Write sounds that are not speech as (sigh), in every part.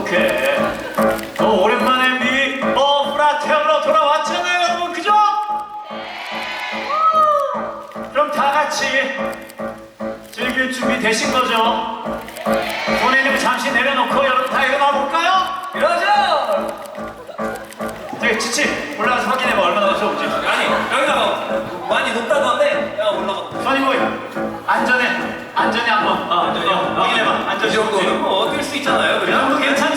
어떡해 너 오랜만에 미 어프라텔로 돌아왔잖아요 여러분 그죠? 그럼 다 같이 즐길 준비 되신 거죠? 좀 잠시 내려놓고 여러분 다 일어나 볼까요? 이러죠! 저기 지치 올라가서 확인해봐 얼마나 높은지 아니, 여기다가 많이 높다던데? 야, 올라가. 써니보이 안전해 안전해 한번 아, 안전히요? 어, 확인해봐 이 안전해 정도는 뭐 어떨 수 있잖아요. 그냥. 괜찮죠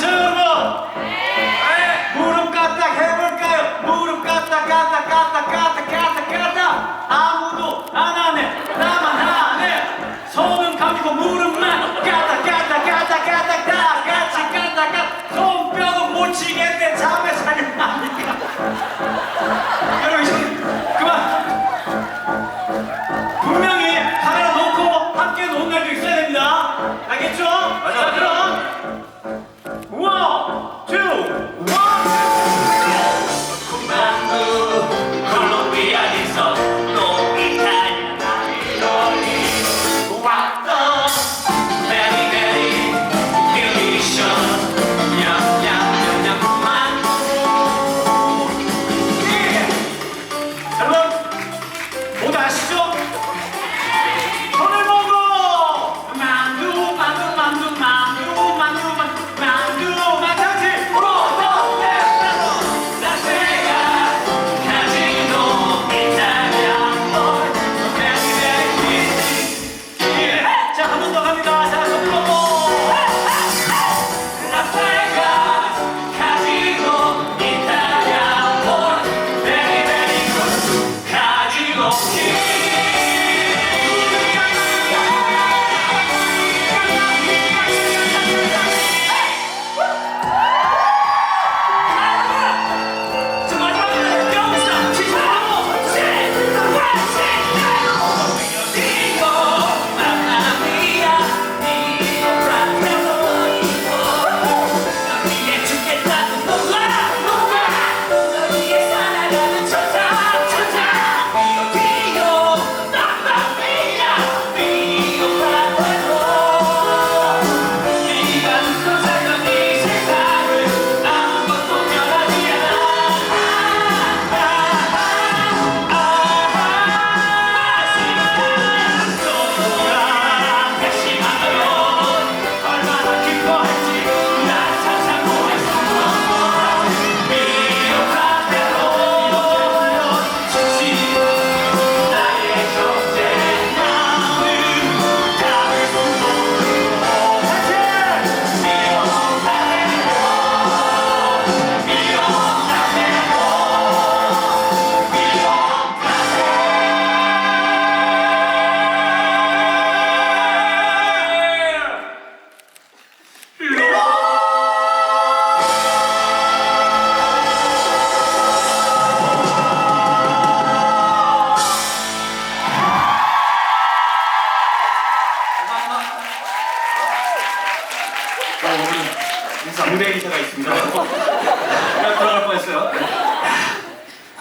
인사 무대 인사가 있습니다. (laughs) 내가 들어갈 뻔했어요.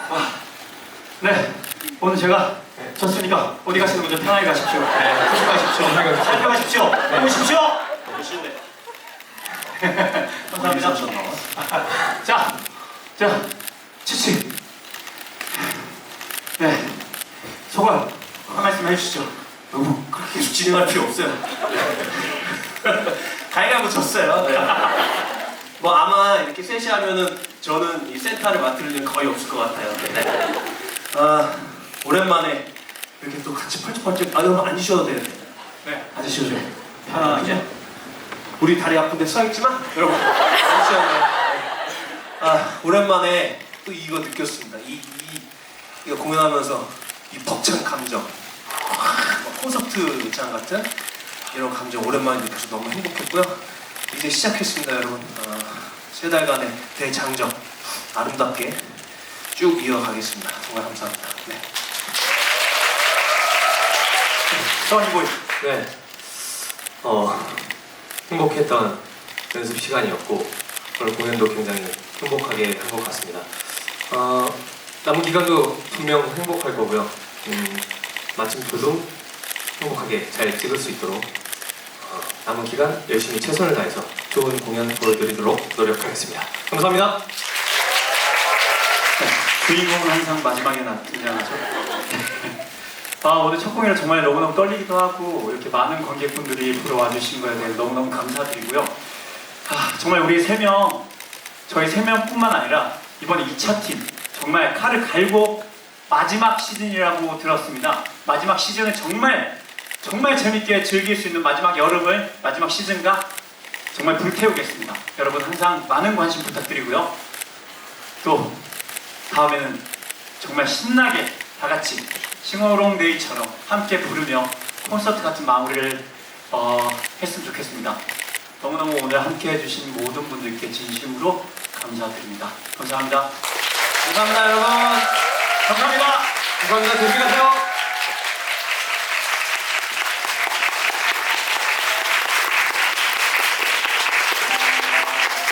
아, 네. 오늘 제가 졌으니까 어디 가시는 분들 편하게 가십시오. 네, 조심하십시오. 살펴가십시오. 오십시오. 멋있네 감사합니다. (laughs) 자, 자, 치치. 네. 소감 한 말씀 해주시죠. 너무 그렇게 진행할 필요 없어요. (laughs) 가위가위보 졌어요. 네. (laughs) 뭐 아마 이렇게 셋이 하면은 저는 이 센터를 맡을 일은 거의 없을 것 같아요. 네. 아 오랜만에 이렇게 또 같이 펄쩍펄쩍 아 여러분 앉으셔도 돼요. 네 앉으셔도 돼요. 편하게. 우리 다리 아픈데 서 있지만 여러분 앉으셔도 돼요. 아 오랜만에 또 이거 느꼈습니다. 이, 이 이거 공연하면서 이 벅찬 감정. 뭐 콘서트장 같은 이런 감정 오랜만에 느껴서 너무 행복했고요. 이제 시작했습니다, 여러분. 어, 세 달간의 대장정 아름답게 쭉 이어가겠습니다. 정말 감사합니다. 네. 써니보이 네. 어, 행복했던 연습 시간이었고 오늘 공연도 굉장히 행복하게 한 것 같습니다. 어, 남은 기간도 분명 행복할 거고요. 음, 마침표도 행복하게 잘 찍을 수 있도록 어, 남은 기간 열심히 최선을 다해서 좋은 공연 보여드리도록 노력하겠습니다. 감사합니다. 네, 주인공은 항상 마지막에 나 등장하죠. (laughs) 아 오늘 첫 공연을 정말 너무너무 떨리기도 하고 이렇게 많은 관객분들이 보러 와주신 거에 대해 너무너무 감사드리고요. 아 정말 우리 세 명, 저희 세 명뿐만 아니라 이번에 2차 팀 정말 칼을 갈고 마지막 시즌이라고 들었습니다. 마지막 시즌을 정말 정말 재밌게 즐길 수 있는 마지막 여름을 마지막 시즌과 정말 불태우겠습니다. 여러분 항상 많은 관심 부탁드리고요. 또 다음에는 정말 신나게 다 같이 싱어롱데이처럼 함께 부르며 콘서트 같은 마무리를 어, 했으면 좋겠습니다. 너무너무 오늘 함께 해주신 모든 분들께 진심으로 감사드립니다. 감사합니다. 감사합니다, 여러분. 감사합니다. 감사합니다. 조심히 가세요.